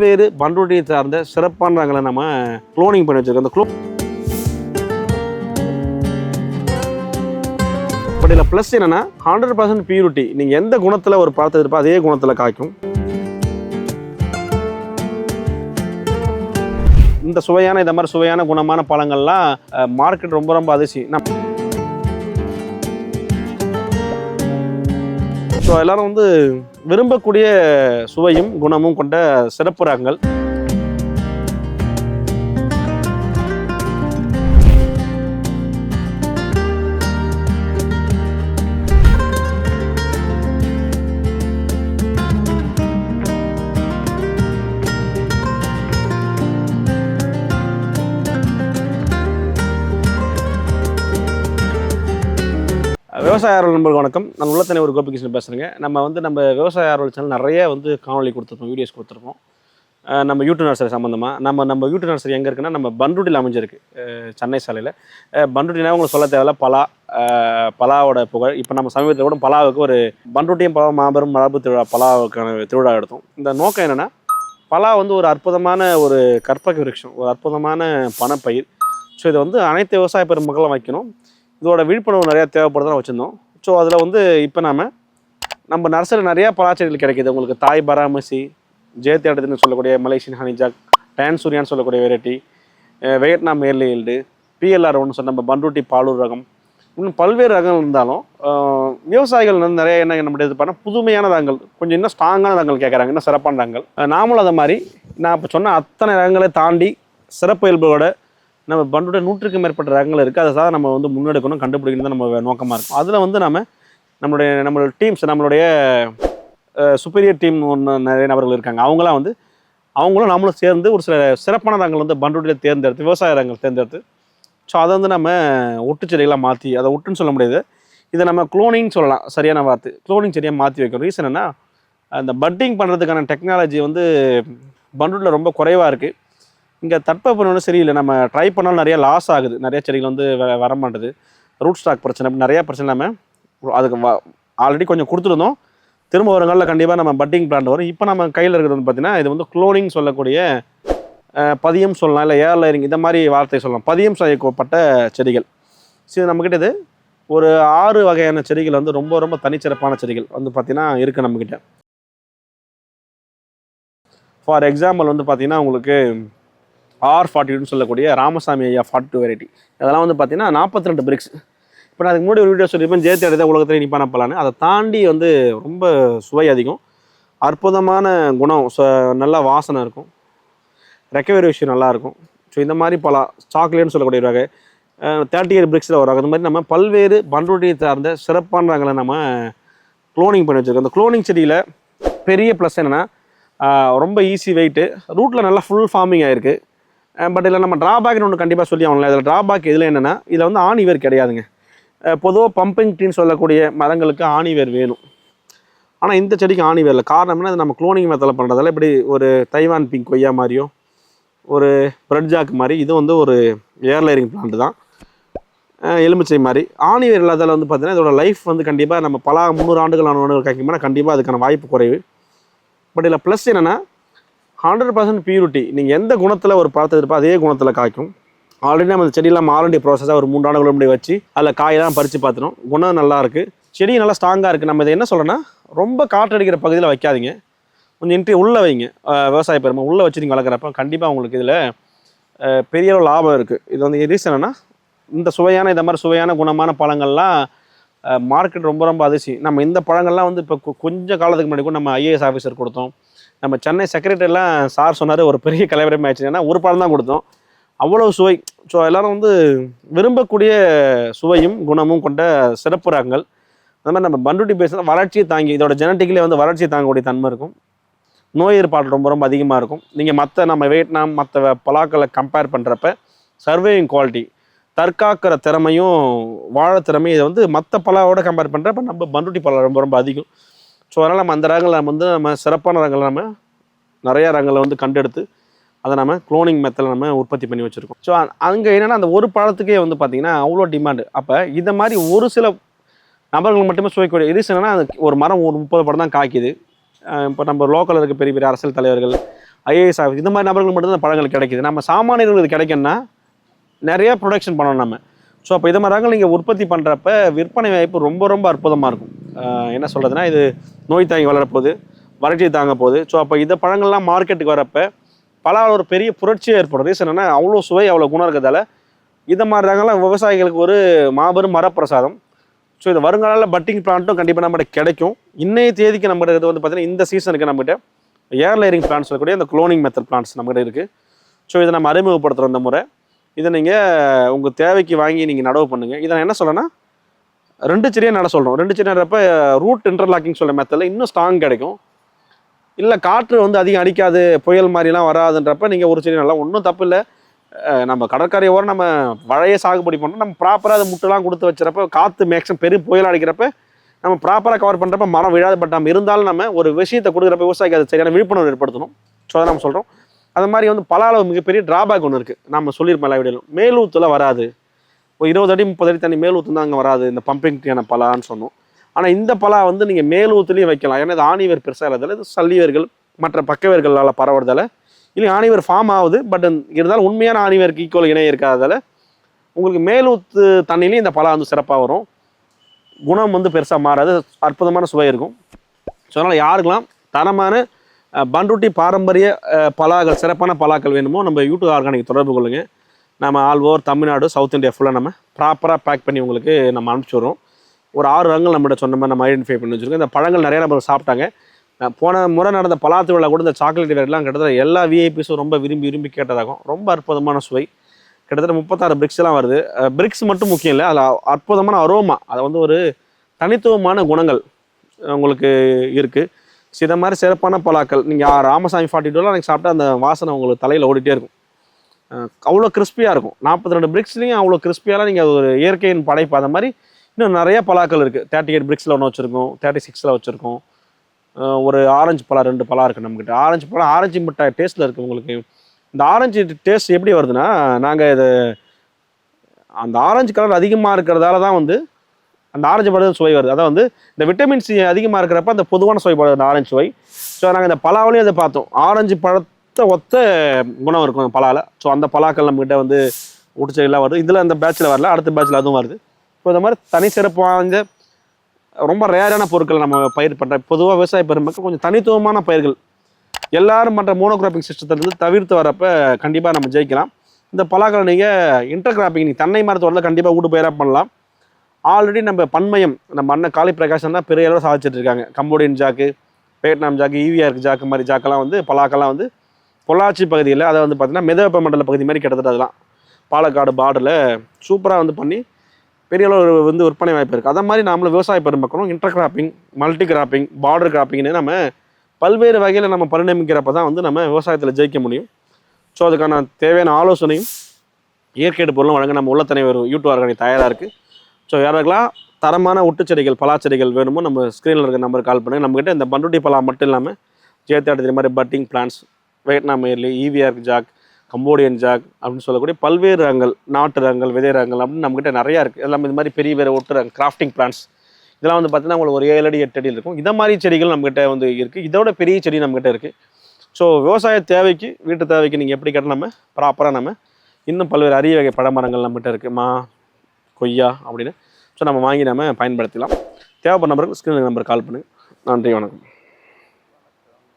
பல்வேறு பண்ருட்டியை சார்ந்த சிறப்பான ரகங்களை நம்ம குளோனிங் பண்ணி வச்சுருக்கோம். அந்த க்ளோ பட் இதில் ப்ளஸ் என்னென்னா ஹண்ட்ரட் பர்சன்ட் பியூரிட்டி நீங்கள் எந்த குணத்தில் ஒரு பழத்தை இருப்போ அதே குணத்தில் காய்க்கும். இந்த சுவையான இந்த மாதிரி சுவையான குணமான பழங்கள்லாம் மார்க்கெட் ரொம்ப ரொம்ப அதிர்ச்சி நான் ஸோ எல்லாரும் வந்து விரும்பக்கூடிய சுவையும் குணமும் கொண்ட சிறப்பு ரகங்கள். விவசாய ஆர்வல் நண்பர்கள் வணக்கம். நான் உள்ளத்தனை ஒரு கோபிகிருஷ்ணன் பேசுகிறேங்க நம்ம வந்து நம்ம விவசாய ஆர்வல் சேனல் நிறைய வந்து காணொலி கொடுத்துருப்போம் வீடியோஸ் கொடுத்துருப்போம் நம்ம யூடியூப் நர்சரி சம்மந்தமாக நம்ம நம்ம யூடியூப் நர்சரி எங்கே இருக்குன்னா நம்ம பண்ருட்டியில் அமைஞ்சிருக்கு. சென்னை சாலையில். பண்ருட்டினா உங்களுக்கு சொல்ல தேவையில்ல பலா பலாவோட புகழ். இப்போ நம்ம சமீபத்தில் கூட பலாவுக்கு ஒரு பண்ருட்டியும் பலா மாபெரும் மரபு திருவிழா பலாவுக்கான திருவிழா எடுத்தோம். இந்த நோக்கம் என்னென்னா பலா வந்து ஒரு அற்புதமான ஒரு கற்பக விருட்சம் ஒரு அற்புதமான பணப்பயிர். ஸோ இதை வந்து அனைத்து விவசாய பெருமக்களும் வைக்கணும். இதோட விழிப்புணர்வு நிறையா தேவைப்படுதான் வச்சுருந்தோம். ஸோ அதில் வந்து இப்போ நாம் நம்ம நர்சரி நிறையா பலாச்செடிகள் கிடைக்கிது. உங்களுக்கு தாய் பராமசி ஜெயத்தேடத்துன்னு சொல்லக்கூடிய மலேசியன் ஹனிஜாக் டான் சூரியான்னு சொல்லக்கூடிய variety Vietnam early yield P L R ஒன்று சொன்ன நம்ம பண்ருட்டி பாலூர் ரகம். இன்னும் பல்வேறு ரகங்கள் இருந்தாலும் விவசாயிகள் வந்து நிறைய என்ன நம்ம இது பண்ணால் புதுமையான ரகங்கள் கொஞ்சம் இன்னும் ஸ்ட்ராங்கான ரகங்கள் கேட்குறாங்க இன்னும் சிறப்பான ரகங்கள். நாமளும் அதை மாதிரி நான் இப்போ சொன்ன அத்தனை ரகங்களை தாண்டி சிறப்பு இயல்போட நம்ம பண்டோட நூற்றுக்கும் மேற்பட்ட ரகங்கள் இருக்குது அதை தான் நம்ம வந்து முன்னெடுக்கணும் கண்டுபிடிக்கணும் தான் நம்ம நோக்கமாக இருக்கும். அதில் வந்து நம்ம நம்மளுடைய நம்மளோட டீம்ஸ் நம்மளுடைய சுப்பீரியர் டீம் ஒன்று நிறைய நபர்கள் இருக்காங்க. அவங்களாம் வந்து அவங்களும் நம்மளும் சேர்ந்து ஒரு சில சிறப்பான ரகங்கள் வந்து பண்ருட்டியில் தேர்ந்தெடுத்து விவசாய ரகங்கள் தேர்ந்தெடுத்து ஸோ அதை வந்து நம்ம ஒட்டு செடிகளாக மாற்றி அதை ஒட்டுன்னு சொல்ல முடியாது. இதை நம்ம குளோனிங் சொல்லலாம். சரியான வார்த்தை. குளோனிங் செடியாக மாற்றி வைக்கணும். ரீசன் என்ன அந்த பட்டிங் பண்ணுறதுக்கான டெக்னாலஜி வந்து பண்ருட்டில் ரொம்ப குறைவாக இருக்குது இங்கே தட்பவெப்பம் சரியில்லை. நம்ம ட்ரை பண்ணாலும் நிறைய லாஸ் ஆகுது. நிறைய செடிகள் வந்து வ வர மாட்டுது ரூட் ஸ்டாக் பிரச்சனை நிறையா பிரச்சனை இல்லாமல் அதுக்கு ஆல்ரெடி கொஞ்சம் கொடுத்துருந்தோம். திரும்ப ஒரு நாளில் கண்டிப்பாக நம்ம பட்டிங் பிளான்ட் வரும். இப்போ நம்ம கையில் இருக்கிறது வந்து பார்த்தீங்கன்னா இது வந்து குளோனிங் சொல்லக்கூடிய பதியம் சொல்லலாம் இல்லை ஏர் லைரிங் இந்த மாதிரி வார்த்தை சொல்லலாம். பதியம் செய்யப்பட்ட செடிகள். சரி நம்மக்கிட்ட இது ஒரு ஆறு வகையான செடிகள் வந்து ரொம்ப ரொம்ப தனிச்சிறப்பான செடிகள் வந்து பார்த்தீங்கன்னா இருக்குது நம்மக்கிட்ட ஃபார் எக்ஸாம்பிள் வந்து பார்த்திங்கன்னா உங்களுக்கு ஆர் ஃபார்ட்டின்னு சொல்லக்கூடிய ராமசாமி ஐயா ஃபார்ட்டி டூ வெரைட்டி அதெல்லாம் வந்து பார்த்தீங்கன்னா நாற்பத்தி ரெண்டு பிரிக்ஸ் இப்போ நான் அதுக்கு முன்னாடி ஒரு வீடியோ சொல்லியிருப்பேன் ஜேத்தி அடைதான் உலகத்தில் நிப்பான பலான்னு. அதை தாண்டி வந்து ரொம்ப சுவை அதிகம். அற்புதமான குணம். ச நல்ல வாசனை இருக்கும். ரெக்கவரி விஷயம் நல்லாயிருக்கும் ஸோ இந்த மாதிரி பல சாக்லேட்னு சொல்லக்கூடிய வகை தேர்ட்டி இயர் பிரிக்ஸில் வரும் அந்த மாதிரி நம்ம பல்வேறு பண்ருட்டியை சார்ந்த சிறப்பான ரகங்களை நம்ம குளோனிங் பண்ணி வச்சுருக்கோம். அந்த குளோனிங் செடியில் பெரிய ப்ளஸ் என்னென்னா ரொம்ப ஈஸி வெயிட்டு ரூட்டில் நல்லா ஃபுல் ஃபார்மிங் ஆகிருக்கு பட் இதில் நம்ம ட்ராபேக்னு ஒன்று கண்டிப்பாக சொல்லி ஆகணும் இதில் ட்ராபேக் இதில் என்னென்னா இதில் வந்து ஆணிவேர் கிடையாதுங்க. பொதுவாக பம்பிங் டீன்னு சொல்லக்கூடிய மரங்களுக்கு ஆணிவேர் வேணும். ஆனால் இந்த செடிக்கு ஆணிவேர் இல்லை. காரணம் என்ன அது நம்ம குளோனிங் மெத்தடில் பண்ணுறதால இப்படி ஒரு தைவான் பிங்க் கொய்யா மாதிரியோ ஒரு பிரெட் ஜாக் மாதிரி இது வந்து ஒரு ஏர்லைரிங் பிளான்ட் தான். எலுமிச்சை மாதிரி. ஆணிவேர் இல்லாதால் வந்து பார்த்தீங்கன்னா இதோட லைஃப் வந்து கண்டிப்பாக நம்ம பல முந்நூறு ஆண்டுகள் ஒன்று காய்க்கும்போது கண்டிப்பாக அதுக்கான வாய்ப்பு குறைவு. பட் இதில் ப்ளஸ் என்னென்னா ஹண்ட்ரட் பர்சன்ட் பியூரிட்டி நீங்கள் எந்த குணத்தில் ஒரு பழத்தை இருப்போ அதே குணத்தில் காய்க்கும். ஆல்ரெடி நம்ம அந்த செடியெல்லாம் மாறண்டி ப்ராசஸாக ஒரு மூன்று ஆண்டுகள் முன்னாடி வச்சு அதில் காயெல்லாம் பறித்து பார்த்துட்டோம். குணம் நல்லாயிருக்கு செடி நல்லா ஸ்ட்ராங்காக இருக்குது நம்ம இதை என்ன சொல்கிறோன்னா ரொம்ப காற்றடிக்கிற பகுதியில் வைக்காதீங்க. கொஞ்சம் இன்ட்ரி உள்ளே வைங்க. விவசாய பெருமை உள்ளே வச்சு நீங்கள் வளர்க்குறப்ப கண்டிப்பாக உங்களுக்கு இதில் பெரிய அளவு லாபம் இருக்குது இது வந்து ரீசன் என்னன்னா இந்த சுவையான இந்த மாதிரி சுவையான குணமான பழங்கள்லாம் மார்க்கெட் ரொம்ப ரொம்ப அதிர்ச்சி. நம்ம இந்த பழங்கள்லாம் வந்து இப்போ கொஞ்சம் காலத்துக்கு முன்னாடி கூட நம்ம ஐஏஎஸ் ஆஃபீஸர் கொடுத்தோம். நம்ம சென்னை செக்ரட்டரிலாம் சார் சொன்னார் ஒரு பெரிய கலைவரம் ஆயிடுச்சு. ஏன்னா ஒரு படம் தான் கொடுத்தோம். அவ்வளோ சுவை. ஸோ எல்லாரும் வந்து விரும்பக்கூடிய சுவையும் குணமும் கொண்ட சிறப்பு ரகங்கள். அந்த மாதிரி நம்ம பண்டுட்டி பேசுனா வளர்ச்சியை தாங்கி இதோட ஜெனட்டிக்கலே வந்து வளர்ச்சியை தாங்கக்கூடிய தன்மை இருக்கும். நோய் ஏற்பாடு ரொம்ப ரொம்ப அதிகமாக இருக்கும். நீங்கள் மற்ற நம்ம வியட்நாம் மற்ற பலாக்களை கம்பேர் பண்ணுறப்ப சர்வேயிங் குவாலிட்டி தற்காக்கிற திறமையும் வாழ திறமையும் இதை வந்து மற்ற பலாவோட கம்பேர் பண்ணுறப்ப நம்ம பண்டுட்டி பழம் ரொம்ப ரொம்ப அதிகம். ஸோ அதனால் நம்ம அந்த ரகங்களை நம்ம வந்து நம்ம சிறப்பான ரகங்களை நம்ம நிறைய ரகங்களை வந்து கண்டெடுத்து அதை நம்ம குளோனிங் மெத்தில் நம்ம உற்பத்தி பண்ணி வச்சுருக்கோம். ஸோ அங்கே என்னென்னா அந்த ஒரு பழத்துக்கே வந்து பார்த்திங்கன்னா அவ்வளோ டிமாண்டு அப்போ இந்த மாதிரி ஒரு சில நபர்கள் மட்டுமே சுவைக்கூடிய ரீசன் என்னன்னா அது ஒரு மரம் ஒரு முப்பது படம் தான் காய்க்குது. இப்போ நம்ம லோக்கலில் இருக்க பெரிய பெரிய அரசியல் தலைவர்கள் ஐஏஎஸ் ஆஃபீஸ் இந்த மாதிரி நபர்கள் மட்டும் தான் பழங்கள் கிடைக்குது. நம்ம சாமானியர்கள் இது கிடைக்கும்னா நிறைய ப்ரொடக்ஷன் பண்ணணும் நம்ம. ஸோ அப்போ இது மாதிரி நீங்கள் உற்பத்தி பண்ணுறப்ப விற்பனை வாய்ப்பு ரொம்ப ரொம்ப அற்புதமாக இருக்கும். என்ன சொல்கிறதுனா இது நோய் தாங்கி வளரப்போகுது வறட்சி தாங்க போகுது. ஸோ அப்போ இந்த பழங்கள்லாம் மார்க்கெட்டுக்கு வரப்போ பல ஒரு பெரிய புரட்சியே ஏற்படும். ரீசன் என்ன அவ்வளோ சுவை அவ்வளோ குணம் இருக்கிறதால இந்த மாதிரி ரகங்கள்லாம் விவசாயிகளுக்கு ஒரு மாபெரும் மரப்பிரசாதம். ஸோ இது வருங்காலத்தில் பட்டிங் பிளான்ட்டும் கண்டிப்பாக நம்மகிட்ட கிடைக்கும். இன்னைய தேதிக்கு நம்மகிட்ட இது வந்து பார்த்தீங்கன்னா இந்த சீசனுக்கு நம்மகிட்ட ஏர் லேயரிங் பிளான்ஸ் சொல்லக்கூடிய அந்த குளோனிங் மெத்தட் பிளான்ஸ் நம்மகிட்ட இருக்குது ஸோ இதை நம்ம அறிமுகப்படுத்துகிறோம் இந்த முறை. இதை நீங்கள் உங்கள் தேவைக்கு வாங்கி நீங்கள் நடவு பண்ணுங்கள் இதை நான் என்ன சொல்லணும்னா ரெண்டு செடியாக நட சொல்கிறோம் ரெண்டு செடி நடப்ப ரூட் இன்டர்லாக்கிங் சொல்ல மெத்தடில் இன்னும் ஸ்ட்ராங் கிடைக்கும். இல்லை காற்று வந்து அதிகம் அடிக்காது புயல் மாதிரிலாம் வராதுன்றப்ப நீங்கள் ஒரு செடி நல்லா ஒன்றும் தப்பு இல்லை. நம்ம கடற்கரை ஓரம் நம்ம வழைய சாகுபடி பண்ணோம் நம்ம ப்ராப்பராக அதை முட்டெல்லாம் கொடுத்து வச்சுறப்ப காற்று மேக்ஸிமம் பெரிய புயல் அடிக்கிறப்ப நம்ம ப்ராப்பராக கவர் பண்ணுறப்ப மரம் விழாது. பட் நம்ம இருந்தாலும் நம்ம ஒரு விஷயத்தை கொடுக்குறப்ப விவசாயிக்கு அது சரியான விழிப்புணர்வு ஏற்படுத்தணும். ஸோ அதை நம்ம சொல்கிறோம் அது மாதிரி வந்து பல அளவு மிகப்பெரிய டிராபேக் ஒன்று இருக்குது நம்ம சொல்லியிருப்போம் எல்லா வீடியோலும் மேலூத்தில் வராது. ஒரு இருபது அடி முப்பது அடி தண்ணி மேல் தான் அங்கே வராது. இந்த பம்பிங் டீயான பலான்னு சொன்னோம். ஆனால் இந்த பலா வந்து நீங்கள் மேலூத்துலேயும் வைக்கலாம். ஏன்னா இது ஆணிவர் பெருசாக இல்லாதால இது சல்லிவேர்கள் மற்ற பக்கவேர்களால் பரவுறதால. இல்லை ஆணிவர் ஃபார்ம் ஆகுது பட் இருந்தாலும் உண்மையான ஆணிவருக்கு ஈக்குவல் இணையம் இருக்காததால் உங்களுக்கு மேலூத்து தண்ணிலையும் இந்த பலா வந்து சிறப்பாக வரும். குணம் வந்து பெருசாக மாறாது. அற்புதமான சுவை இருக்கும். ஸோ அதனால் யாருக்கெல்லாம் தரமான பண்ருட்டி பாரம்பரிய பலாக்கள் சிறப்பான பலாக்கள் வேணுமோ நம்ம யூடியூப் ஆர்கானிக் தொடர்பு கொள்ளுங்க. நம்ம all over Tamil Nadu south India ஃபுல்லாக நம்ம ப்ராப்பராக பேக் பண்ணி உங்களுக்கு நம்ம அனுப்பிச்சி விட்றோம். ஒரு ஆறு ரகங்கள் நம்மகிட்ட சொன்ன மாதிரி நம்ம ஐடென்டிஃபை பண்ணி வச்சுருக்கோம். இந்த பழங்கள் நிறைய நம்ம சாப்பிட்டாங்க. போன முறை நடந்த பலாத்து விழா கூட இந்த சாக்லேட் வெரைட்டிலாம் கிட்டத்தட்ட எல்லா விஐபிஸும் ரொம்ப விரும்பி விரும்பி கேட்டதாகும் ரொம்ப அற்புதமான சுவை. கிட்டத்தட்ட முப்பத்தாறு பிரிக்ஸ்லாம் வருது. பிரிக்ஸ் மட்டும் முக்கியம் இல்லை. அதில் அற்புதமான அரோமா அது வந்து ஒரு தனித்துவமான குணங்கள் உங்களுக்கு இருக்குது ஸோ இதை மாதிரி சிறப்பான பலாக்கள் நீங்கள் ராமசாமி ஃபார்ட்டி டூலாம் நீங்கள் சாப்பிட்டா அந்த வாசனை உங்களுக்கு தலையில் ஓடிட்டே இருக்கும். அவ்வளோ கிறிஸ்பியாக இருக்கும். நாற்பத்தி ரெண்டு பிரிக்ஸ்லேயும் அவ்வளோ கிறிஸ்பியாலாம் நீங்கள் அது ஒரு இயற்கையின் படைப்பு. அந்த மாதிரி இன்னும் நிறைய பலாக்கள் இருக்குது தேர்ட்டி எயிட் பிரிக்ஸில் ஒன்று வச்சுருக்கோம். தேர்ட்டி சிக்ஸில் வச்சுருக்கோம் ஒரு ஆரஞ்சு பழம் ரெண்டு பழம் இருக்குது நம்மக்கிட்ட ஆரஞ்சு பழம் ஆரஞ்சு மிட்டாய் டேஸ்ட்டில் இருக்குது உங்களுக்கு. இந்த ஆரஞ்சு டேஸ்ட் எப்படி வருதுன்னா நாங்கள் இது அந்த ஆரஞ்சு கலர் அதிகமாக இருக்கிறதால தான் வந்து அந்த ஆரஞ்சு பழம் சுவை வருது. அதான் வந்து இந்த விட்டமின் சி அதிகமாக இருக்கிறப்ப அந்த பொதுவான சுவை பழம் அந்த ஆரஞ்சு சுவை. ஸோ நாங்கள் இந்த பலாவிலையும் அதை பார்த்தோம். ஆரஞ்சு பழத்தை ஒத்த ஒத்த குணம் இருக்கும் பலாவில் ஸோ அந்த பலாக்கள் நம்மகிட்ட வந்து ஊட்டுச்செடிலாம் வருது. இதில் அந்த பேட்சில் வரல அடுத்த பேட்சில் அதுவும் வருது. ஸோ இந்த மாதிரி தனி சிறப்பு வாய்ந்த ரொம்ப ரேரான பொருட்களை நம்ம பயிர் பண்ணுறோம் பொதுவாக விவசாய பெருமக்கள் கொஞ்சம் தனித்துவமான பயிர்கள். எல்லாரும் பண்ணுற மோனோகிராப்பிங் சிஸ்டத்திலிருந்து தவிர்த்து வரப்போ கண்டிப்பாக நம்ம ஜெயிக்கலாம். இந்த பலாக்களை நீங்கள் இன்டர் கிராப்பிங் நீங்கள் தென்னை மரத்தோட கண்டிப்பாக ஊடு பயிராக பண்ணலாம். ஆல்ரெடி நம்ம பன்மயம் நம்ம அண்ணன் காளி பிரகாஷம் தான் பெரிய அளவு சாதிச்சிட்டு இருக்காங்க. கம்போடியன் ஜாக்கு வியட்நாம் ஜாக்கு ஈவிஆருக்கு ஜாக்கு மாதிரி ஜாக்கெல்லாம் வந்து பலாக்கெல்லாம் வந்து பொள்ளாச்சி பகுதியில் அதை வந்து பார்த்தீங்கன்னா மிதவெப்ப மண்டல பகுதி மாதிரி கிட்டத்தட்ட அதெல்லாம். பாலக்காடு பார்டரில் சூப்பராக வந்து பண்ணி பெரிய அளவு வந்து விற்பனை வாய்ப்பு இருக்குது அதை மாதிரி நாமளும் விவசாய பெருமக்களும் intercropping multi cropping border கிராப்பிங்னு நம்ம பல்வேறு வகையில் நம்ம பரிணமிக்கிறப்ப தான் வந்து நம்ம விவசாயத்தில் ஜெயிக்க முடியும். ஸோ அதுக்கான தேவையான ஆலோசனையும் இயற்கை பொருளும் வழங்க நம்ம உள்ளத்தனை தலைவர் யூடியூப் ஆர்கானிக் தயாராக இருக்குது ஸோ யாருக்கெல்லாம் தரமான ஒட்டுச்செடிகள் பலாச்செடிகள் வேணுமோ நம்ம ஸ்க்ரீனில் இருக்க நம்பருக்கு கால் பண்ணுங்கள் நம்மக்கிட்ட இந்த பண்டுட்டி பலா மட்டும் இல்லாமல் ஜேத்தாடு மாதிரி budding plants Vietnam early E V R jack Cambodian jack அப்படின்னு சொல்லக்கூடிய பல்வேறு ரகங்கள் நாட்டு ரகங்கள் விதை ரகங்கள் அப்படின்னு நம்மகிட்ட நிறையா இருக்குது எல்லாம் இது மாதிரி பெரிய வேறு ஒட்டு ரகம் கிராஃப்டிங் பிளான்ஸ் இதெல்லாம் வந்து பார்த்தீங்கன்னா உங்களுக்கு ஒரு ஏழு அடி எட்டு அடி இருக்கும். இதை மாதிரி செடிகள் நம்மகிட்ட வந்து இருக்குது இதோட பெரிய செடி நம்மகிட்ட இருக்குது ஸோ விவசாய தேவைக்கு வீட்டு தேவைக்கு நீங்கள் எப்படி கேட்டால் நம்ம? ப்ராப்பராக நம்ம இன்னும் பல்வேறு அரிய வகை பழமரங்கள் நம்மகிட்ட இருக்குது மா கொய்யா அப்படின்னு. ஸோ நம்ம வாங்கி நம்ம பயன்படுத்தலாம் தேவைப்படுற நம்பருக்கு ஸ்க்ரீன் நம்பருக்கு கால் பண்ணுங்கள் நன்றி வணக்கம்.